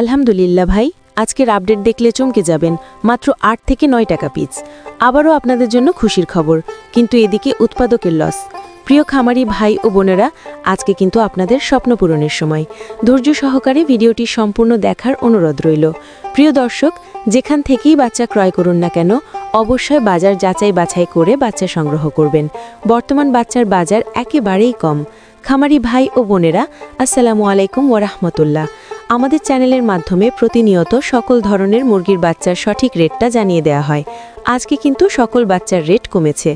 আলহামদুলিল্লাহ ভাই, আজকের আপডেট দেখলে চমকে যাবেন, মাত্র আট থেকে নয় টাকা পিস আবারও আপনাদের জন্য খুশির খবর, কিন্তু এদিকে উৎপাদকের লস প্রিয় খামারি ভাই ও বোনেরা, আজকে কিন্তু আপনাদের স্বপ্ন পূরণের সময়। ধৈর্য সহকারে ভিডিওটি সম্পূর্ণ দেখার অনুরোধ রইল। প্রিয় দর্শক, যেখান থেকেই বাচ্চা ক্রয় করুন না কেন, অবশ্যই বাজার যাচাই বাছাই করে বাচ্চা সংগ্রহ করবেন। বর্তমান বাচ্চার বাজার একেবারেই কম। খামারি ভাই ও বোনেরা, আসসালামু আলাইকুম ওরহমতুল্লাহ আমাদের চ্যানেলের মাধ্যমে প্রতিনিয়ত সকল ধরনের মুরগির বাচ্চার সঠিক রেটটা জানিয়ে দেওয়া হয়। আজকে কিন্তু সকল বাচ্চার রেট কমেছে।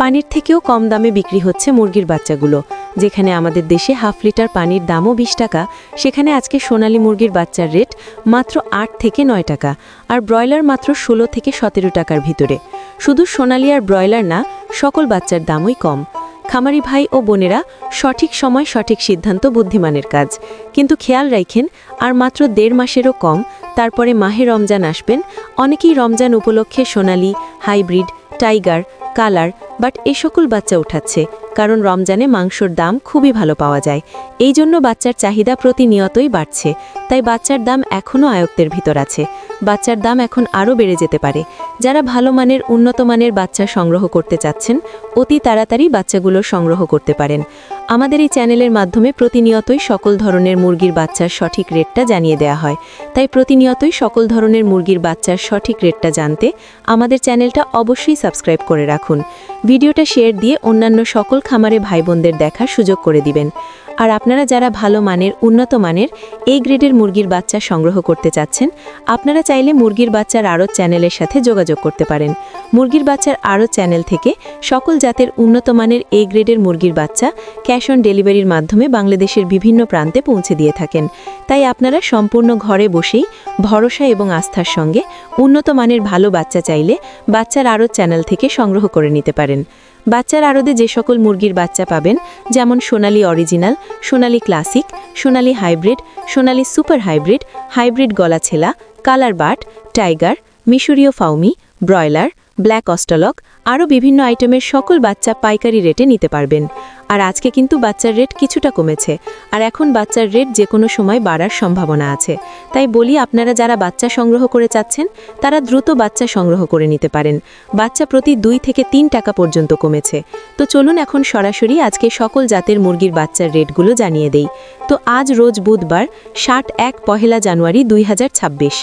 পানির থেকেও কম দামে বিক্রি হচ্ছে মুরগির বাচ্চাগুলো। যেখানে আমাদের দেশে হাফ লিটার পানির দামও বিশ টাকা, সেখানে আজকে সোনালী মুরগির বাচ্চার রেট মাত্র আট থেকে নয় টাকা, আর ব্রয়লার মাত্র ষোলো থেকে সতেরো টাকার ভিতরে। শুধু সোনালি আর ব্রয়লার না, সকল বাচ্চার দামই কম। খামারি ভাই ও বোনেরা সঠিক সময় সঠিক সিদ্ধান্ত বুদ্ধিমানের কাজ। কিন্তু খেয়াল রাখেন, আর মাত্র দেড় মাসেরও কম, তারপরে মাহে রমজান আসবেন, অনেকেই রমজান উপলক্ষে Sonali, hybrid, tiger, colour, but এ সকল বাচ্চা উঠাচ্ছে। কারণ রমজানে মাংসর দাম খুবই ভালো পাওয়া যায়। এই জন্য বাচ্চার চাহিদা প্রতিনিয়তই বাড়ছে। তাই বাচ্চার দাম এখনও আয়ত্তের ভিতর আছে। বাচ্চার দাম এখন আরও বেড়ে যেতে পারে। যারা ভালো মানের, উন্নত মানের বাচ্চা সংগ্রহ করতে চাচ্ছেন, অতি তাড়াতাড়ি বাচ্চাগুলো সংগ্রহ করতে পারেন। আমাদের এই চ্যানেলের মাধ্যমে প্রতিনিয়তই সকল ধরনের মুরগির বাচ্চার সঠিক রেটটা জানিয়ে দেওয়া হয়। তাই প্রতিনিয়তই সকল ধরনের মুরগির বাচ্চার সঠিক রেটটা জানতে আমাদের চ্যানেলটা অবশ্যই সাবস্ক্রাইব করে রাখুন। ভিডিওটা শেয়ার দিয়ে অন্যান্য সকল খামারে ভাই বোনদের দেখার সুযোগ করে দিবেন। আর আপনারা যারা ভালো মানের, উন্নত মানের এই গ্রেডের মুরগির বাচ্চা সংগ্রহ করতে চাচ্ছেন, আপনারা চাইলে মুরগির বাচ্চার আরও চ্যানেলের সাথে যোগাযোগ করতে পারেন। মুরগির বাচ্চার আরও চ্যানেল থেকে সকল জাতের উন্নত মানের এই গ্রেডের মুরগির বাচ্চা ক্যাশ অন ডেলিভারির মাধ্যমে বাংলাদেশের বিভিন্ন প্রান্তে পৌঁছে দিয়ে থাকেন। তাই আপনারা সম্পূর্ণ ঘরে বসেই ভরসা এবং আস্থার সঙ্গে উন্নত মানের ভালো বাচ্চা চাইলে বাচ্চার আরও চ্যানেল থেকে সংগ্রহ করে নিতে পারেন। বাচ্চার আড়দে যে সকল মুরগির বাচ্চা পাবেন, যেমন Sonali original Sonali classic Sonali hybrid Sonali super hybrid hybrid গলা ছেলা কালার বাট টাইগার মিশরীয় ফাউমি ব্রয়লার ব্ল্যাক অস্টলক আরও বিভিন্ন আইটেমের সকল বাচ্চা পাইকারি রেটে নিতে পারবেন। আর আজকে কিন্তু বাচ্চার রেট কিছুটা কমেছে। আর এখন বাচ্চার রেট যে কোনো সময় বাড়ার সম্ভাবনা আছে। তাই বলি, আপনারা যারা বাচ্চা সংগ্রহ করে চাচ্ছেন, তারা দ্রুত বাচ্চা সংগ্রহ করে নিতে পারেন। বাচ্চা প্রতি দুই থেকে তিন টাকা পর্যন্ত কমেছে। তো চলুন এখন সরাসরি আজকে সকল জাতের মুরগির বাচ্চার রেটগুলো জানিয়ে দেই। তো আজ রোজ বুধবার, ষাট এক পহেলা জানুয়ারি দুই হাজার ছাব্বিশ।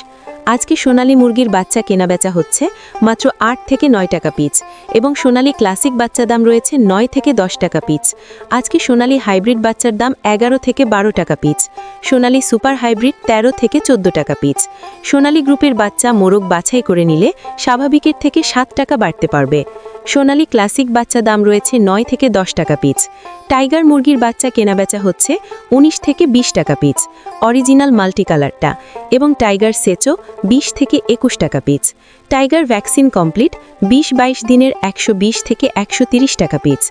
আজকে সোনালী মুরগির বাচ্চা কেনাবেচা হচ্ছে মাত্র আট থেকে নয় টাকা পিচ এবং সোনালী ক্লাসিক বাচ্চা দাম রয়েছে নয় থেকে দশ টাকা পিচ। আজকে সোনালী হাইব্রিড বাচ্চার দাম এগারো থেকে বারো টাকা পিচ। সোনালী সুপার হাইব্রিড ১৩ থেকে চোদ্দ টাকা পিচ। সোনালী গ্রুপের বাচ্চা মোরগ বাছাই করে নিলে স্বাভাবিকের থেকে সাত টাকা বাড়তে পারবে। সোনালী ক্লাসিক বাচ্চা দাম রয়েছে নয় থেকে দশ টাকা পিচ। টাইগার মুরগির বাচ্চা কেনাবেচা হচ্ছে ১৯ থেকে ২০ টাকা পিচ অরিজিনাল মাল্টি কালারটা, এবং টাইগার সেচো ২০ থেকে একুশ টাকা পিচ টাইগার ভ্যাকসিন কমপ্লিট ২০ বাইশ দিনের একশো বিশ থেকে একশো টাকা পিচ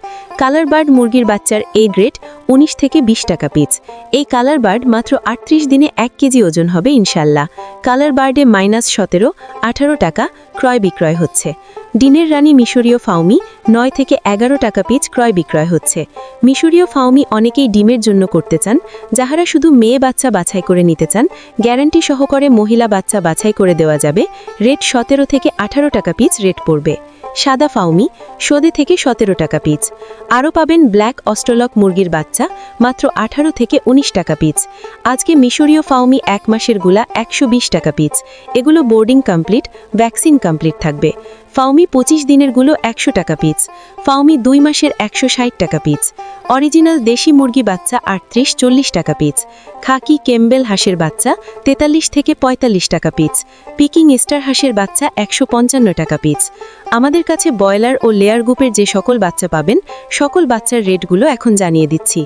কালার বার্ড মুরগির বাচ্চার এ গ্রেড ১৯ থেকে ২০ টাকা পিচ এই কালার বার্ড মাত্র আটত্রিশ দিনে এক কেজি ওজন হবে ইনশাল্লাহ। কালার বার্ডে মাইনাস সতেরো, আঠারো টাকা ক্রয় বিক্রয় হচ্ছে। ডিনের রানী মিশরীয় ফাউমি নয় থেকে এগারো টাকা পিচ ক্রয় বিক্রয় হচ্ছে। মিশরীয় ফাউমি অনেকেই ডিমের জন্য করতে চান, যাহারা শুধু মেয়ে বাচ্চা বাছাই করে নিতে চান। গ্যারান্টি সহকারে মহিলা বাচ্চা বাছাই করে দেওয়া যাবে। রেট সতেরো থেকে আঠারো টাকা পিচ রেট পড়বে। সাদা ফাউমি সদে থেকে সতেরো টাকা পিচ আরও পাবেন ব্ল্যাক অস্ট্রলক মুরগির বাচ্চা, মাত্র আঠারো থেকে ১৯ টাকা পিচ আজকে মিশরীয় ফাউমি এক মাসেরগুলা একশো বিশ টাকা পিচ এগুলো বোর্ডিং কমপ্লিট, ভ্যাকসিন কমপ্লিট থাকবে। ফাউমি পঁচিশ দিনেরগুলো একশো টাকা পিচ ফাউমি দুই মাসের একশো ষাট টাকা পিচ অরিজিনাল দেশি মুরগি বাচ্চা আটত্রিশ চল্লিশ টাকা পিচ খাকি কেম্বেল হাঁসের বাচ্চা, তেতাল্লিশ থেকে পঁয়তাল্লিশ টাকা পিচ পিকিং স্টার হাঁসের বাচ্চা, একশো পঞ্চান্ন টাকা পিচ আমাদের কাছে ব্রয়লার ও লেয়ার গ্রুপের যে সকল বাচ্চা পাবেন, সকল বাচ্চার রেটগুলো এখন জানিয়ে দিচ্ছি।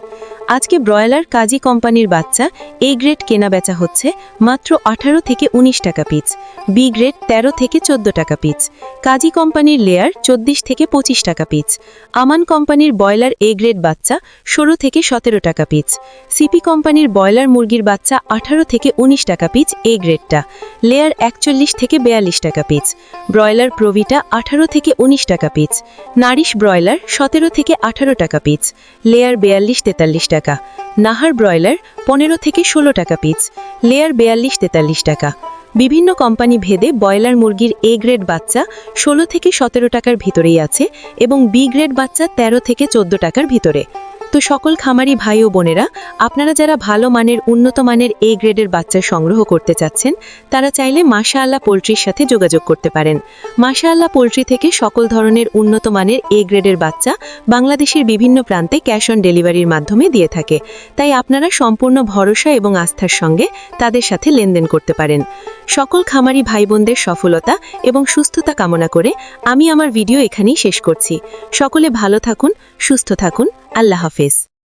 আজকে ব্রয়লার কাজী কোম্পানির বাচ্চা, এ গ্রেড কেনা বেচা হচ্ছে মাত্র আঠারো থেকে ১৯ টাকা পিচ বি গ্রেড ১৩ থেকে চোদ্দ টাকা পিচ কাজী কোম্পানির লেয়ার চব্বিশ থেকে পঁচিশ টাকা পিচ আমান কোম্পানির ব্রয়লার এ গ্রেড বাচ্চা ষোলো থেকে সতেরো টাকা পিচ সিপি কোম্পানির ব্রয়লার মুরগির বাচ্চা আঠারো থেকে ১৯ টাকা পিচ এ গ্রেডটা, লেয়ার একচল্লিশ থেকে বেয়াল্লিশ টাকা পিস, ব্রয়লার প্রভিটা আঠারো থেকে উনিশ টাকা পিস, নারিশ ব্রয়লার সতেরো থেকে আঠারো টাকা পিস, লেয়ার বেয়াল্লিশ তেতাল্লিশ টাকা। নাহার ব্রয়লার পনেরো থেকে ষোলো টাকা পিস লেয়ার বেয়াল্লিশ তেতাল্লিশ টাকা। বিভিন্ন কোম্পানি ভেদে ব্রয়লার মুরগির এ গ্রেড বাচ্চা ষোলো থেকে সতেরো টাকার ভিতরেই আছে এবং বি গ্রেড বাচ্চা ১৩ থেকে চোদ্দ টাকার ভিতরে। তো সকল খামারি ভাই ও বোনেরা, আপনারা যারা ভালো মানের, উন্নত মানের এ গ্রেডের বাচ্চা সংগ্রহ করতে চাচ্ছেন, তারা চাইলে মাশা আল্লাহ পোলট্রির সাথে যোগাযোগ করতে পারেন। মাশা আল্লাহ পোলট্রি থেকে সকল ধরনের উন্নত মানের এ গ্রেডের বাচ্চা বাংলাদেশের বিভিন্ন প্রান্তে ক্যাশ অন ডেলিভারির মাধ্যমে দিয়ে থাকে। তাই আপনারা সম্পূর্ণ ভরসা এবং আস্থার সঙ্গে তাদের সাথে লেনদেন করতে পারেন। সকল খামারি ভাই বোনদের সফলতা এবং সুস্থতা কামনা করে আমি আমার ভিডিও এখানেই শেষ করছি। সকলে ভালো থাকুন, সুস্থ থাকুন আল্লাহ হাফেজ।